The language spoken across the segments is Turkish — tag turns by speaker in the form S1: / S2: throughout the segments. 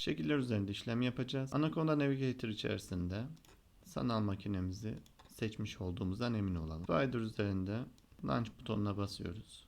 S1: Şekiller üzerinde işlem yapacağız. Anaconda Navigator içerisinde sanal makinemizi seçmiş olduğumuzdan emin olalım. Slider üzerinde Launch butonuna basıyoruz.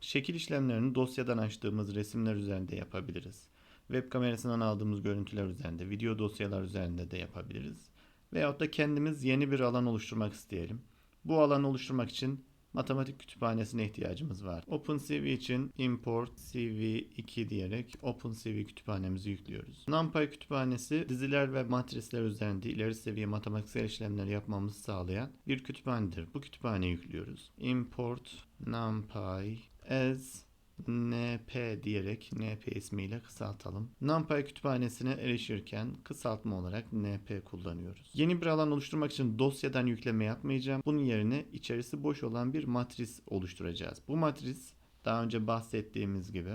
S1: Şekil işlemlerini dosyadan açtığımız resimler üzerinde yapabiliriz. Web kamerasından aldığımız görüntüler üzerinde, video dosyalar üzerinde de yapabiliriz. Veyahut da kendimiz yeni bir alan oluşturmak isteyelim. Bu alanı oluşturmak için matematik kütüphanesine ihtiyacımız var. OpenCV için import cv2 diyerek OpenCV kütüphanemizi yüklüyoruz. NumPy kütüphanesi diziler ve matrisler üzerinde ileri seviye matematiksel işlemler yapmamızı sağlayan bir kütüphanedir. Bu kütüphaneyi yüklüyoruz. Import numpy as np diyerek np ismiyle kısaltalım. NumPy kütüphanesine erişirken kısaltma olarak np kullanıyoruz. Yeni bir alan oluşturmak için dosyadan yükleme yapmayacağım. Bunun yerine içerisi boş olan bir matris oluşturacağız. Bu matris daha önce bahsettiğimiz gibi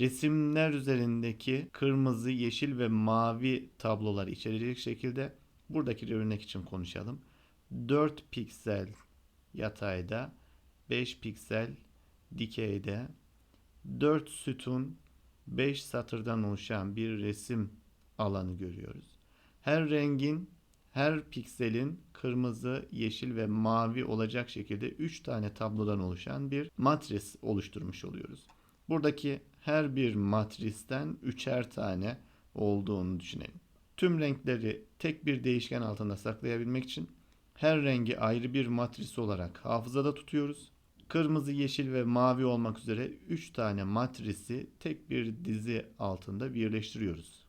S1: resimler üzerindeki kırmızı, yeşil ve mavi tabloları içerecek şekilde buradaki örnek için konuşalım. 4 piksel yatayda, 5 piksel dikeyde 4 sütun 5 satırdan oluşan bir resim alanı görüyoruz. Her rengin, her pikselin kırmızı, yeşil ve mavi olacak şekilde 3 tane tablodan oluşan bir matris oluşturmuş oluyoruz. Buradaki her bir matristen üçer tane olduğunu düşünelim. Tüm renkleri tek bir değişken altında saklayabilmek için her rengi ayrı bir matris olarak hafızada tutuyoruz. Kırmızı, yeşil ve mavi olmak üzere 3 tane matrisi tek bir dizi altında birleştiriyoruz.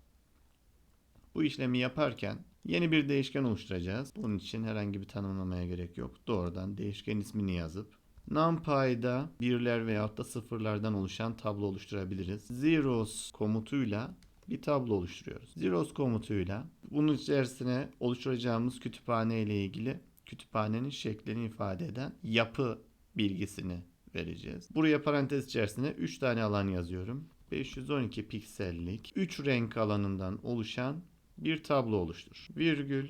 S1: Bu işlemi yaparken yeni bir değişken oluşturacağız. Bunun için herhangi bir tanımlamaya gerek yok. Doğrudan değişken ismini yazıp NumPy'da birler veyahut da sıfırlardan oluşan tablo oluşturabiliriz. Zeros komutuyla bir tablo oluşturuyoruz. Zeros komutuyla bunun içerisine oluşturacağımız kütüphane ile ilgili kütüphanenin şeklini ifade eden yapı bilgisini vereceğiz. Buraya parantez içerisine 3 tane alan yazıyorum. 512 piksellik 3 renk alanından oluşan bir tablo oluştur. Virgül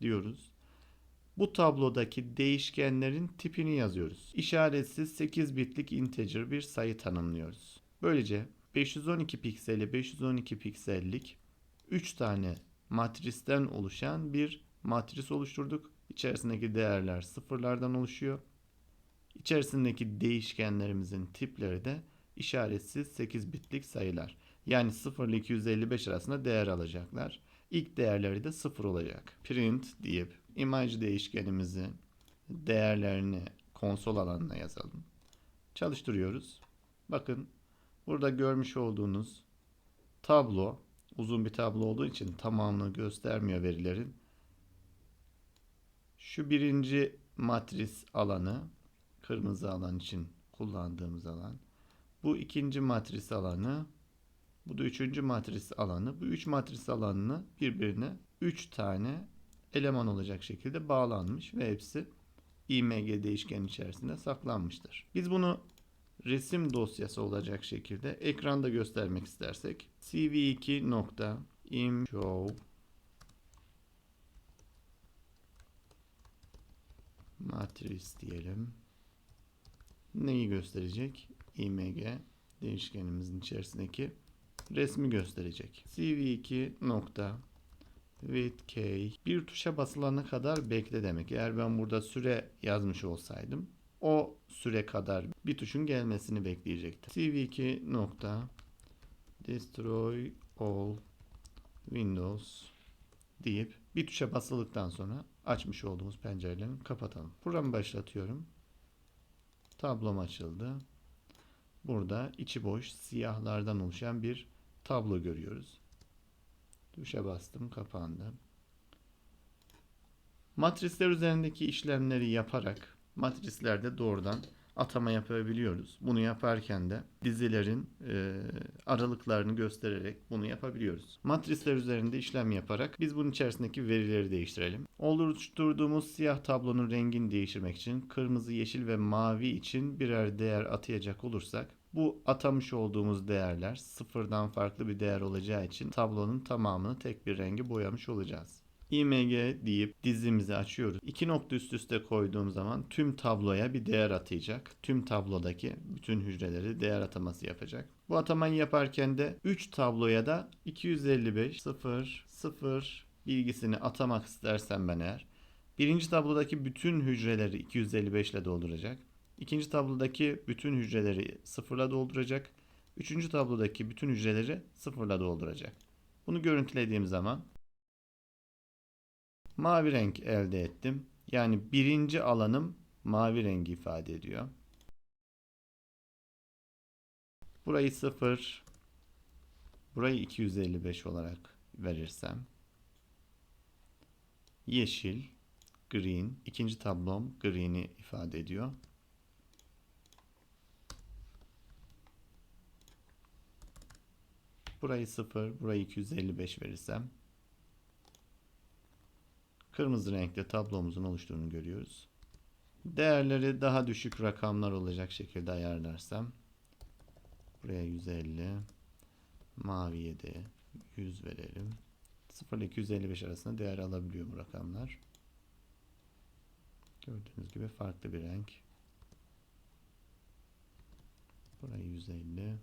S1: diyoruz. Bu tablodaki değişkenlerin tipini yazıyoruz. İşaretsiz 8 bitlik integer bir sayı tanımlıyoruz. Böylece 512 pikseli 512 piksellik 3 tane matristen oluşan bir matris oluşturduk. İçerisindeki değerler sıfırlardan oluşuyor. İçerisindeki değişkenlerimizin tipleri de işaretsiz 8 bitlik sayılar. Yani 0 ile 255 arasında değer alacaklar. İlk değerleri de 0 olacak. Print deyip image değişkenimizi değerlerini konsol alanına yazalım. Çalıştırıyoruz. Bakın burada görmüş olduğunuz tablo uzun bir tablo olduğu için tamamını göstermiyor verilerin. Şu birinci matris alanı kırmızı alan için kullandığımız alan. Bu ikinci matris alanı. Bu da üçüncü matris alanı. Bu üç matris alanını birbirine üç tane eleman olacak şekilde bağlanmış ve hepsi img değişken içerisinde saklanmıştır. Biz bunu resim dosyası olacak şekilde ekranda göstermek istersek cv2 nokta imshow matris diyelim neyi gösterecek? img değişkenimizin içerisindeki resmi gösterecek. cv2 nokta with k bir tuşa basılana kadar bekle demek. Eğer ben burada süre yazmış olsaydım o süre kadar bir tuşun gelmesini bekleyecekti. cv2 nokta destroy all windows deyip bir tuşa basıldıktan sonra açmış olduğumuz pencerelerini kapatalım. Programı başlatıyorum. Tablom açıldı. Burada içi boş siyahlardan oluşan bir tablo görüyoruz. Tuşa bastım kapandı. Matrisler üzerindeki işlemleri yaparak matrislerde doğrudan atama yapabiliyoruz. Bunu yaparken de dizilerin e, aralıklarını göstererek bunu yapabiliyoruz. Matrisler üzerinde işlem yaparak biz bunun içerisindeki verileri değiştirelim. Oluşturduğumuz siyah tablonun rengini değiştirmek için kırmızı, yeşil ve mavi için birer değer atayacak olursak bu atamış olduğumuz değerler sıfırdan farklı bir değer olacağı için tablonun tamamını tek bir rengi boyamış olacağız. İmg deyip dizimizi açıyoruz. İki nokta üst üste koyduğum zaman tüm tabloya bir değer atayacak. Tüm tablodaki bütün hücreleri değer ataması yapacak. Bu atamayı yaparken de 3 tabloya da 255 0 0 bilgisini atamak istersem ben eğer birinci tablodaki bütün hücreleri 255 ile dolduracak. İkinci tablodaki bütün hücreleri sıfırla dolduracak. Üçüncü tablodaki bütün hücreleri sıfırla dolduracak. Bunu görüntülediğim zaman mavi renk elde ettim. Yani birinci alanım mavi rengi ifade ediyor. Burayı 0, burayı 255 olarak verirsem yeşil, green, ikinci tablom green'i ifade ediyor. Burayı 0, burayı 255 verirsem kırmızı renkte tablomuzun oluştuğunu görüyoruz. Değerleri daha düşük rakamlar olacak şekilde ayarlarsam buraya 150 maviye de 100 verelim. 0 ile 255 arasında değer alabiliyor bu rakamlar. Gördüğünüz gibi farklı bir renk. Burayı 150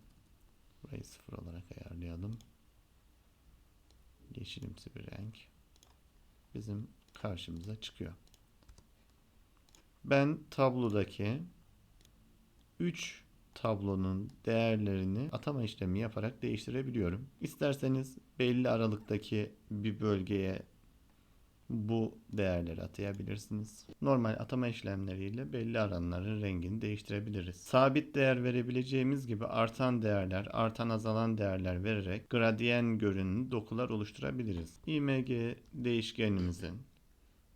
S1: Burayı 0 olarak ayarlayalım. Yeşilimsi bir renk. Bizim karşımıza çıkıyor. Ben tablodaki 3 tablonun değerlerini atama işlemi yaparak değiştirebiliyorum. İsterseniz belli aralıktaki bir bölgeye bu değerleri atayabilirsiniz. Normal atama işlemleriyle belli alanların rengini değiştirebiliriz. Sabit değer verebileceğimiz gibi artan değerler, artan azalan değerler vererek gradyen görünümlü dokular oluşturabiliriz. img değişkenimizin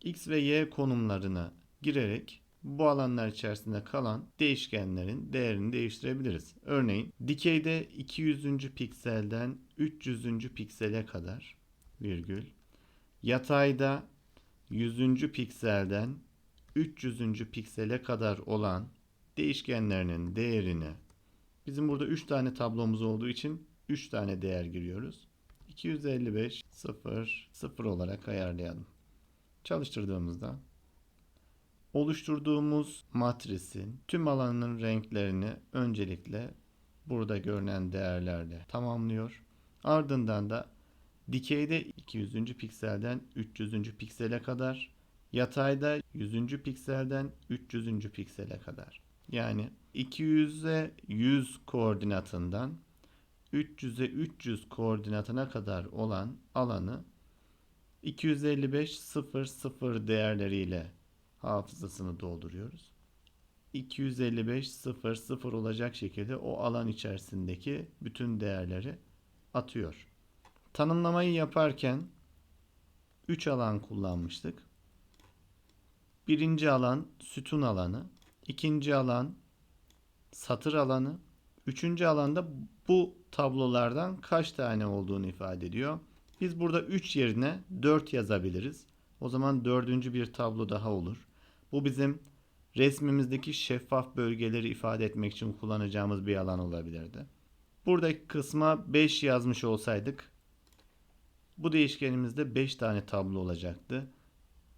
S1: x ve y konumlarını girerek bu alanlar içerisinde kalan değişkenlerin değerini değiştirebiliriz. Örneğin dikeyde 200. pikselden 300. piksele kadar virgül Yatayda 100. pikselden 300. piksele kadar olan değişkenlerinin değerini bizim burada 3 tane tablomuz olduğu için 3 tane değer giriyoruz. 255 0 0 olarak ayarlayalım. Çalıştırdığımızda oluşturduğumuz matrisin tüm alanın renklerini öncelikle burada görünen değerlerle tamamlıyor. Ardından da Dikeyde 200. pikselden 300. piksele kadar, yatayda 100. pikselden 300. piksele kadar. Yani 200'e 100 koordinatından 300'e 300 koordinatına kadar olan alanı 255 0 0 değerleriyle hafızasını dolduruyoruz. 255 0 0 olacak şekilde o alan içerisindeki bütün değerleri atıyor. Tanımlamayı yaparken 3 alan kullanmıştık. Birinci alan sütun alanı, ikinci alan satır alanı, üçüncü alanda bu tablolardan kaç tane olduğunu ifade ediyor. Biz burada 3 yerine 4 yazabiliriz. O zaman dördüncü bir tablo daha olur. Bu bizim resmimizdeki şeffaf bölgeleri ifade etmek için kullanacağımız bir alan olabilirdi. Buradaki kısma 5 yazmış olsaydık bu değişkenimizde 5 tane tablo olacaktı.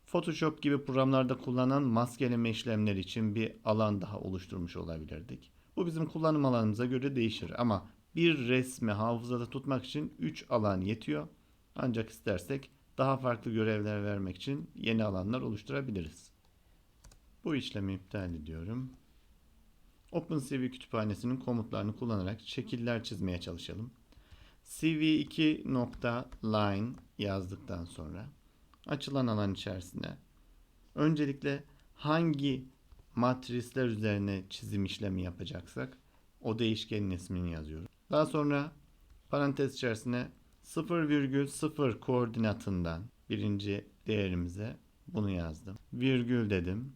S1: Photoshop gibi programlarda kullanılan maskeleme işlemleri için bir alan daha oluşturmuş olabilirdik. Bu bizim kullanım alanımıza göre değişir ama bir resmi hafızada tutmak için 3 alan yetiyor. Ancak istersek daha farklı görevler vermek için yeni alanlar oluşturabiliriz. Bu işlemi iptal ediyorum. OpenCV kütüphanesinin komutlarını kullanarak şekiller çizmeye çalışalım. cv2 nokta line yazdıktan sonra açılan alan içerisinde öncelikle hangi matrisler üzerine çizim işlemi yapacaksak o değişkenin ismini yazıyoruz. Daha sonra parantez içerisine 0,0 koordinatından birinci değerimize bunu yazdım. Virgül dedim.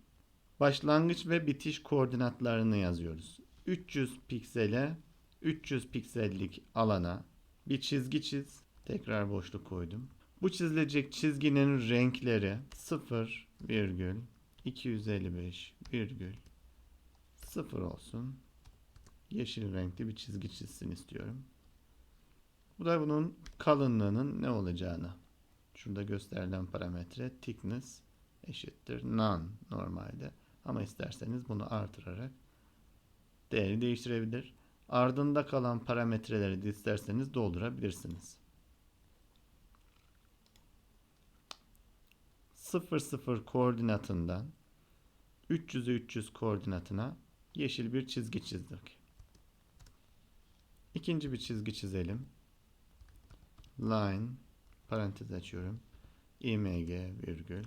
S1: Başlangıç ve bitiş koordinatlarını yazıyoruz. 300 piksele 300 piksellik alana bir çizgi çiz. Tekrar boşluk koydum. Bu çizilecek çizginin renkleri 0 virgül 255 virgül 0 olsun. Yeşil renkli bir çizgi çizsin istiyorum. Bu da bunun kalınlığının ne olacağını Şurada gösterilen parametre thickness eşittir none normalde. Ama isterseniz bunu artırarak değeri değiştirebilir. Ardında kalan parametreleri de isterseniz doldurabilirsiniz. 00 koordinatından 300'e 300 koordinatına yeşil bir çizgi çizdik. İkinci bir çizgi çizelim. Line parantez açıyorum. img virgül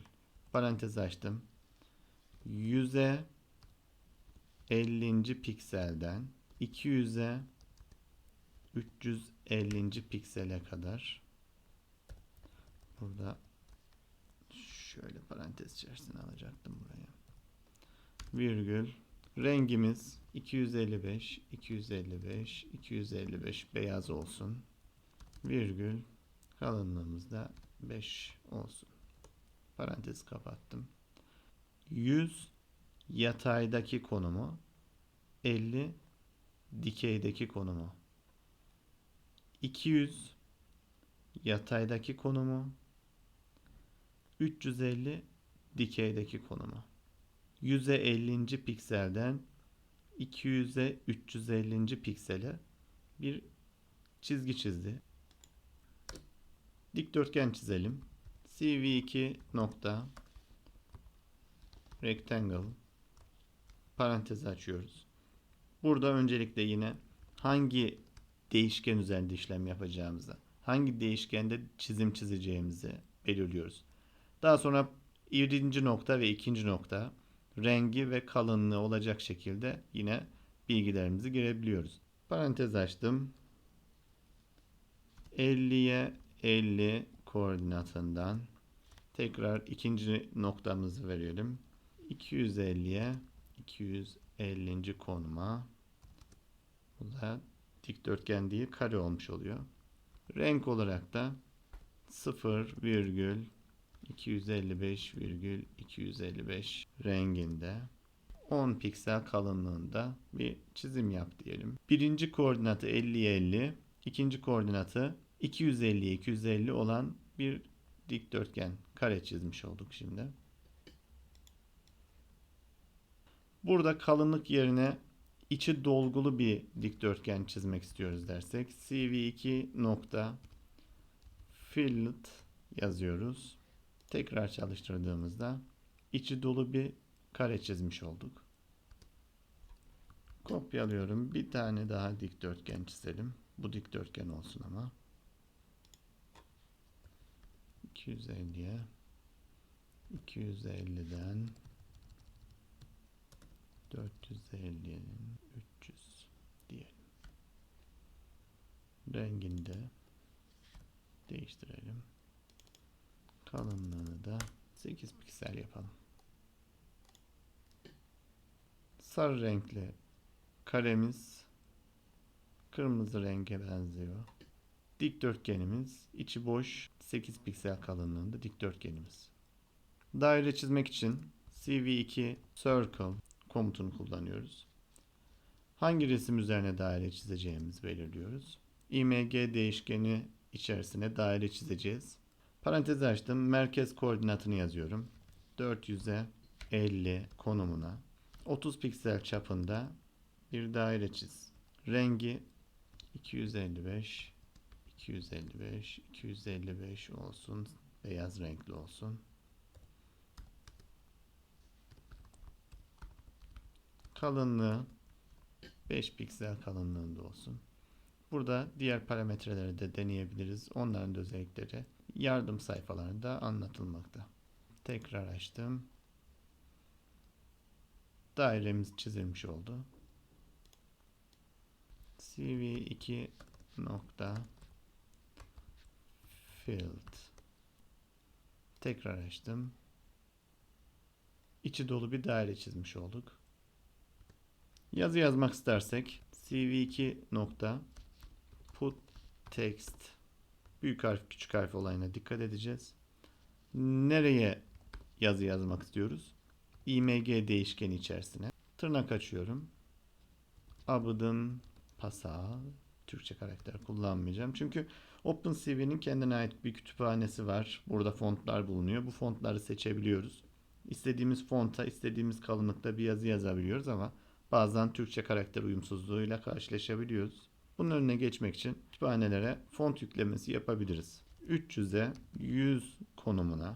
S1: parantez açtım. 100'e 50. pikselden 200'e 350. piksele kadar burada şöyle parantez içerisine alacaktım buraya. Virgül rengimiz 255 255 255 beyaz olsun. Virgül kalınlığımız da 5 olsun. Parantez kapattım. 100 yataydaki konumu 50 dikeydeki konumu 200 yataydaki konumu 350 dikeydeki konumu 100'e 50. pikselden 200'e 350. piksele bir çizgi çizdi. Dikdörtgen çizelim. CV2 nokta rectangle parantez açıyoruz. Burada öncelikle yine hangi değişken üzerinde işlem yapacağımızı, hangi değişkende çizim çizeceğimizi belirliyoruz. Daha sonra birinci nokta ve ikinci nokta rengi ve kalınlığı olacak şekilde yine bilgilerimizi girebiliyoruz. Parantez açtım. 50'ye 50 koordinatından tekrar ikinci noktamızı verelim. 250'ye 250. konuma bu da dikdörtgen değil kare olmuş oluyor. Renk olarak da 0 virgül 255,255 renginde 10 piksel kalınlığında bir çizim yap diyelim. Birinci koordinatı 50'ye 50, ikinci koordinatı 250'ye 250 olan bir dikdörtgen kare çizmiş olduk şimdi. Burada kalınlık yerine içi dolgulu bir dikdörtgen çizmek istiyoruz dersek CV2 nokta fillet yazıyoruz. Tekrar çalıştırdığımızda içi dolu bir kare çizmiş olduk. Kopyalıyorum. Bir tane daha dikdörtgen çizelim. Bu dikdörtgen olsun ama. 250'ye 250'den 450'nin 300 diyelim. Rengini de değiştirelim. Kalınlığını da 8 piksel yapalım. Sarı renkli karemiz kırmızı renge benziyor. Dikdörtgenimiz içi boş 8 piksel kalınlığında dikdörtgenimiz. Daire çizmek için CV2 Circle komutunu kullanıyoruz. Hangi resim üzerine daire çizeceğimizi belirliyoruz. img değişkeni içerisine daire çizeceğiz. Parantez açtım. Merkez koordinatını yazıyorum. 400'e 50 konumuna 30 piksel çapında bir daire çiz. Rengi 255 255 255 olsun. Beyaz renkli olsun. Kalınlığı 5 piksel kalınlığında olsun. Burada diğer parametreleri de deneyebiliriz. Onların da özellikleri yardım sayfalarında anlatılmakta. Tekrar açtım. Dairemiz çizilmiş oldu. CV2 nokta field tekrar açtım. İçi dolu bir daire çizmiş olduk. Yazı yazmak istersek CV2 nokta put text büyük harf küçük harf olayına dikkat edeceğiz. Nereye yazı yazmak istiyoruz? img değişkeni içerisine tırnak açıyorum. Abıdın pasa Türkçe karakter kullanmayacağım. Çünkü OpenCV'nin kendine ait bir kütüphanesi var. Burada fontlar bulunuyor. Bu fontları seçebiliyoruz. İstediğimiz fonta, istediğimiz kalınlıkta bir yazı yazabiliyoruz ama bazen Türkçe karakter uyumsuzluğuyla karşılaşabiliyoruz. Bunun önüne geçmek için kütüphanelere font yüklemesi yapabiliriz. 300'e 100 konumuna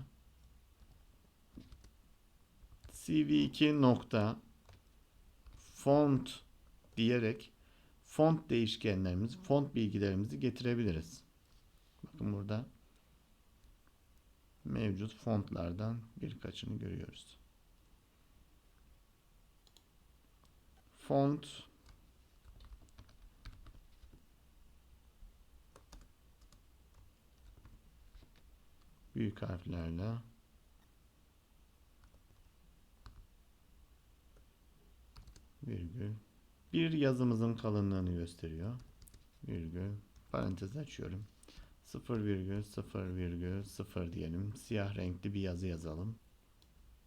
S1: cv2 nokta font diyerek font değişkenlerimizi, font bilgilerimizi getirebiliriz. Bakın burada mevcut fontlardan birkaçını görüyoruz. Font büyük harflerle virgül bir yazımızın kalınlığını gösteriyor. Virgül parantez açıyorum. 0,0,0 diyelim. Siyah renkli bir yazı yazalım.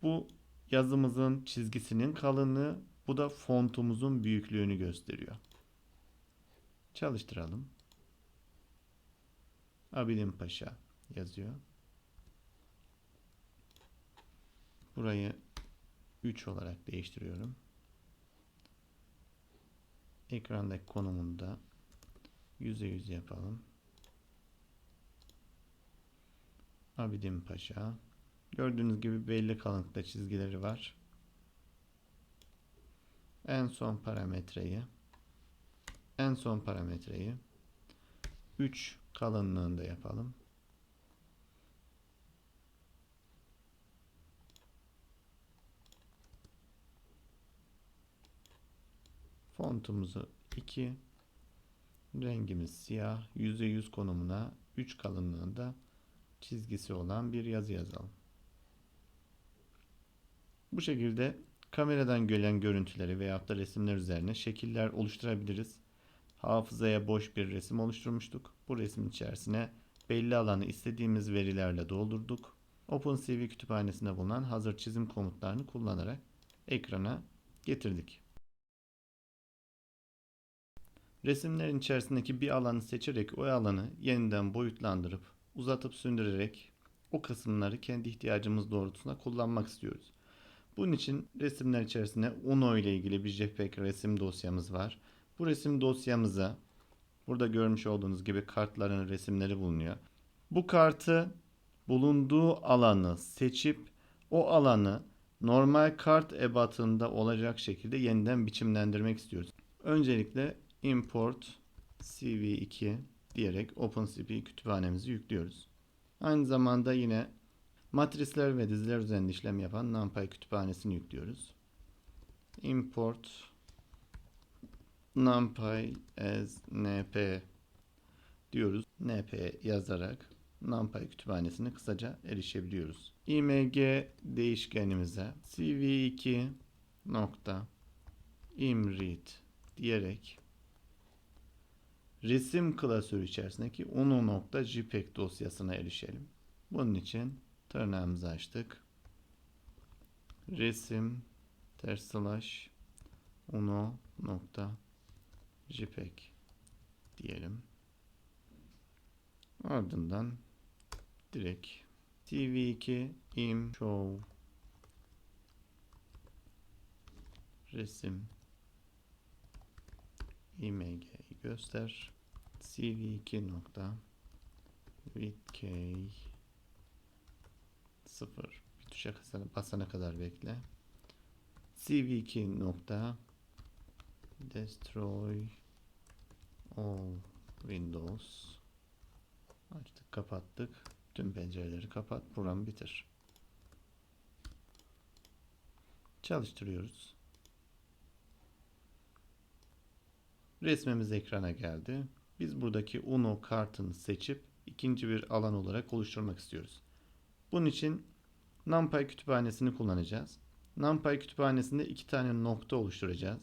S1: Bu yazımızın çizgisinin kalınlığı, bu da fontumuzun büyüklüğünü gösteriyor. Çalıştıralım. Abidin Paşa yazıyor. Burayı 3 olarak değiştiriyorum. Ekrandaki konumunu da %100 yapalım. Abidin Paşa. Gördüğünüz gibi belli kalınlıkta çizgileri var. En son parametreyi en son parametreyi 3 kalınlığında yapalım. Fontumuzu 2 rengimiz siyah %100 konumuna 3 kalınlığında çizgisi olan bir yazı yazalım. Bu şekilde kameradan gelen görüntüleri veya da resimler üzerine şekiller oluşturabiliriz. Hafızaya boş bir resim oluşturmuştuk. Bu resmin içerisine belli alanı istediğimiz verilerle doldurduk. OpenCV kütüphanesinde bulunan hazır çizim komutlarını kullanarak ekrana getirdik. Resimlerin içerisindeki bir alanı seçerek o alanı yeniden boyutlandırıp uzatıp sündürerek o kısımları kendi ihtiyacımız doğrultusunda kullanmak istiyoruz. Bunun için resimler içerisinde UNO ile ilgili bir JPEG resim dosyamız var. Bu resim dosyamıza burada görmüş olduğunuz gibi kartların resimleri bulunuyor. Bu kartı bulunduğu alanı seçip o alanı normal kart ebatında olacak şekilde yeniden biçimlendirmek istiyoruz. Öncelikle import cv2 diyerek OpenCV kütüphanemizi yüklüyoruz. Aynı zamanda yine matrisler ve diziler üzerinde işlem yapan NumPy kütüphanesini yüklüyoruz. Import NumPy as np diyoruz. np yazarak NumPy kütüphanesine kısaca erişebiliyoruz. img değişkenimize cv2 nokta imread diyerek resim klasörü içerisindeki uno.jpeg dosyasına erişelim. Bunun için tırnağımızı açtık. Resim ters slash uno.jpeg diyelim. Ardından direkt tv2 im show resim img göster. Cv2 nokta width 0 bir tuşa basana kadar bekle. Cv2 nokta destroy all windows. Açtık kapattık. Tüm pencereleri kapat. Programı bitir. Çalıştırıyoruz Resmimiz ekrana geldi. Biz buradaki UNO kartını seçip ikinci bir alan olarak oluşturmak istiyoruz. Bunun için NumPy kütüphanesini kullanacağız. NumPy kütüphanesinde iki tane nokta oluşturacağız.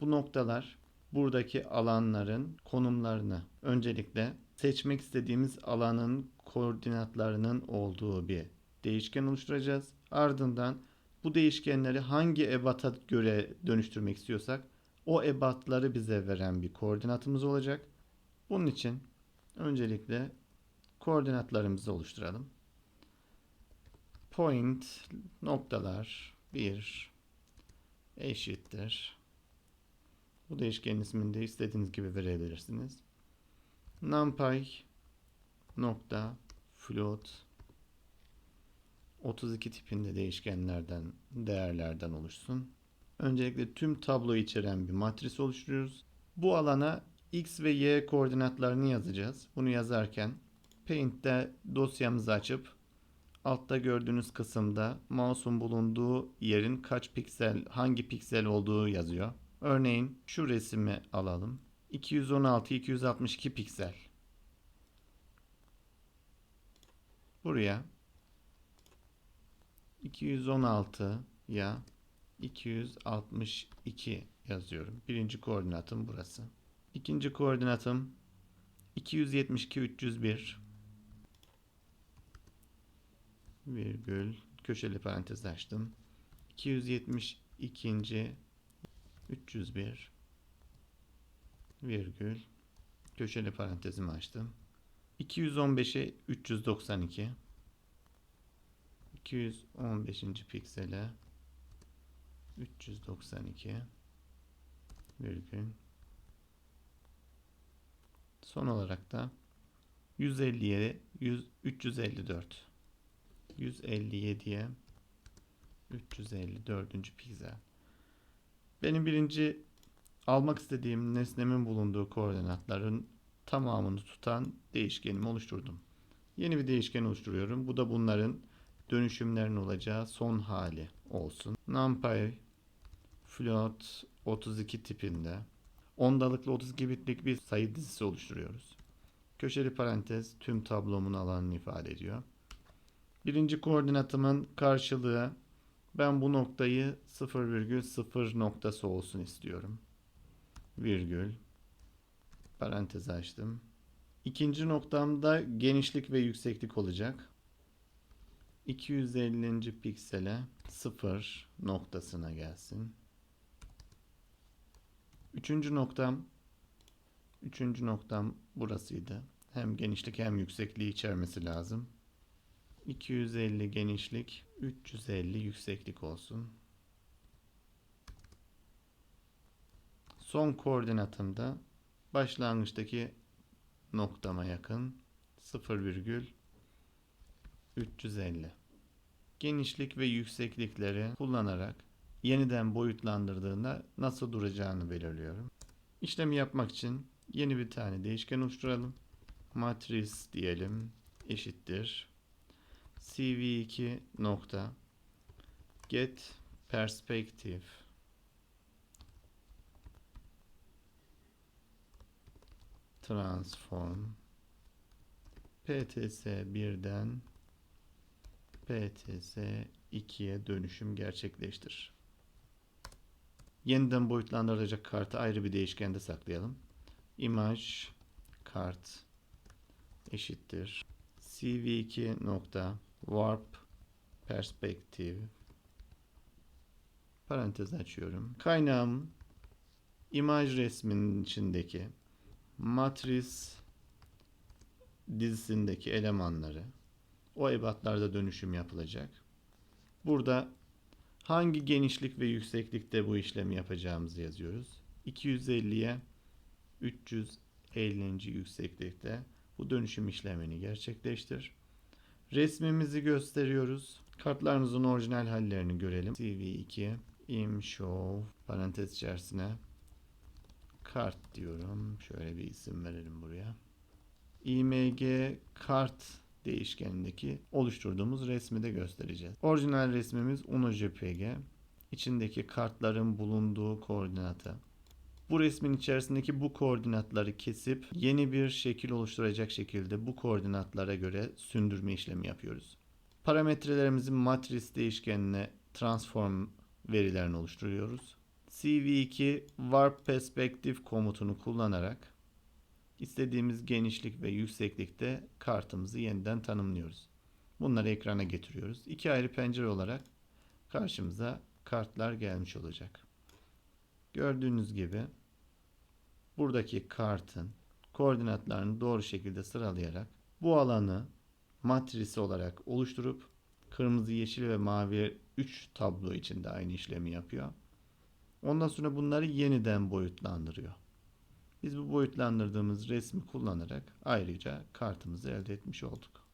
S1: Bu noktalar buradaki alanların konumlarını öncelikle seçmek istediğimiz alanın koordinatlarının olduğu bir değişken oluşturacağız. Ardından bu değişkenleri hangi ebata göre dönüştürmek istiyorsak o ebatları bize veren bir koordinatımız olacak. Bunun için öncelikle koordinatlarımızı oluşturalım. Point noktalar 1 eşittir. Bu değişkenin ismini de istediğiniz gibi verebilirsiniz. NumPy nokta float 32 tipinde değişkenlerden değerlerden oluşsun. Öncelikle tüm tabloyu içeren bir matris oluşturuyoruz. Bu alana x ve y koordinatlarını yazacağız. Bunu yazarken Paint'te dosyamızı açıp altta gördüğünüz kısımda mouse'un bulunduğu yerin kaç piksel, hangi piksel olduğu yazıyor. Örneğin şu resmi alalım. 216 262 piksel. Buraya 216 ya 262 yazıyorum. Birinci koordinatım burası. İkinci koordinatım 272 301 virgül köşeli parantez açtım. 272. 301 virgül köşeli parantezimi açtım. 215'e 392 215. piksele 392 virgül son olarak da 150'ye 100, 354 157'ye 354. piksel. Benim birinci almak istediğim nesnemin bulunduğu koordinatların tamamını tutan değişkenimi oluşturdum. Yeni bir değişken oluşturuyorum. Bu da bunların dönüşümlerin olacağı son hali olsun. NumPy float 32 tipinde ondalıklı 32 bitlik bir sayı dizisi oluşturuyoruz. Köşeli parantez tüm tablomun alanını ifade ediyor. Birinci koordinatımın karşılığı ben bu noktayı 0,0 noktası olsun istiyorum. Virgül. Parantez açtım. İkinci noktamda genişlik ve yükseklik olacak. 250. piksele 0 noktasına gelsin. Üçüncü noktam Üçüncü noktam burasıydı. Hem genişlik hem yüksekliği içermesi lazım. 250 genişlik, 350 yükseklik olsun. Son koordinatımda başlangıçtaki noktama yakın 0,350. Genişlik ve yükseklikleri kullanarak yeniden boyutlandırdığında nasıl duracağını belirliyorum. İşlemi yapmak için yeni bir tane değişken oluşturalım. Matris diyelim eşittir cv2 nokta get perspective transform pts 1'den pts 2'ye dönüşüm gerçekleştir. Yeniden boyutlandırılacak kartı ayrı bir değişkende saklayalım. Image kart eşittir cv2 nokta warp perspektif parantez açıyorum. Kaynağım imaj resminin içindeki matris dizisindeki elemanları o ebatlarda dönüşüm yapılacak. Burada hangi genişlik ve yükseklikte bu işlemi yapacağımızı yazıyoruz. 250'ye 350. yükseklikte bu dönüşüm işlemini gerçekleştir. Resmimizi gösteriyoruz. Kartlarımızın orijinal hallerini görelim. CV2 im show parantez içerisine kart diyorum. Şöyle bir isim verelim buraya. img kart değişkenindeki oluşturduğumuz resmi de göstereceğiz. Orijinal resmimiz UNO-JPG. İçindeki kartların bulunduğu koordinatı bu resmin içerisindeki bu koordinatları kesip yeni bir şekil oluşturacak şekilde bu koordinatlara göre sündürme işlemi yapıyoruz. Parametrelerimizi matris değişkenine transform verilerini oluşturuyoruz. CV2 Warp Perspective komutunu kullanarak istediğimiz genişlik ve yükseklikte kartımızı yeniden tanımlıyoruz. Bunları ekrana getiriyoruz. İki ayrı pencere olarak karşımıza kartlar gelmiş olacak. Gördüğünüz gibi buradaki kartın koordinatlarını doğru şekilde sıralayarak bu alanı matrisi olarak oluşturup kırmızı, yeşil ve mavi 3 tablo içinde aynı işlemi yapıyor. Ondan sonra bunları yeniden boyutlandırıyor. Biz bu boyutlandırdığımız resmi kullanarak ayrıca kartımızı elde etmiş olduk.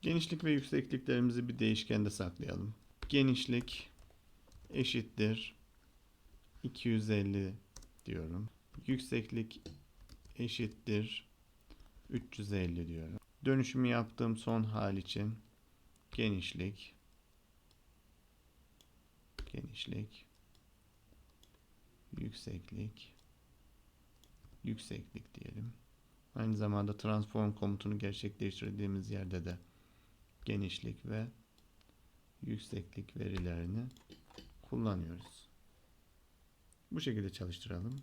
S1: Genişlik ve yüksekliklerimizi bir değişkende saklayalım. Genişlik eşittir 250 diyorum. Yükseklik eşittir 350 diyorum. Dönüşümü yaptığım son hal için genişlik genişlik yükseklik yükseklik diyelim. Aynı zamanda transform komutunu gerçekleştirdiğimiz yerde de genişlik ve yükseklik verilerini kullanıyoruz. Bu şekilde çalıştıralım.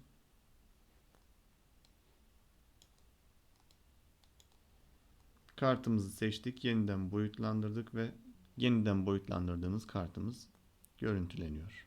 S1: Kartımızı seçtik, yeniden boyutlandırdık ve yeniden boyutlandırdığımız kartımız görüntüleniyor.